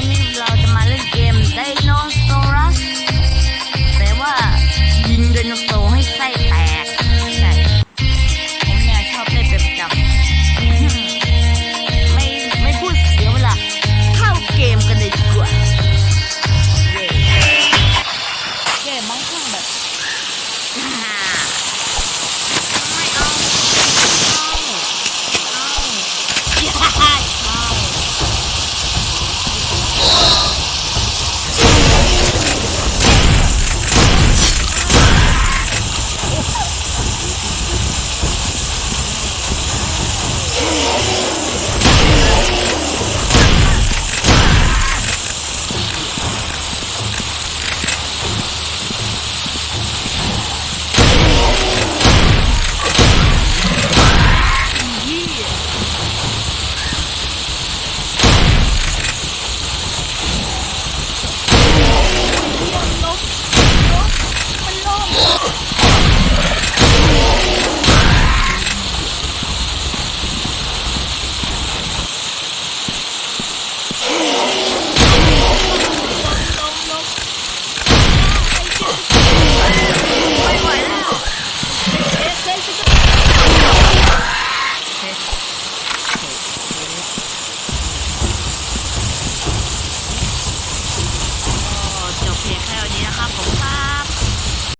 วันนี้เราจะมาเล่นเกมไดโนเสาร์แต่ว่ายิงไดโนเสาร์ให้ไส้แตก Unstoppable.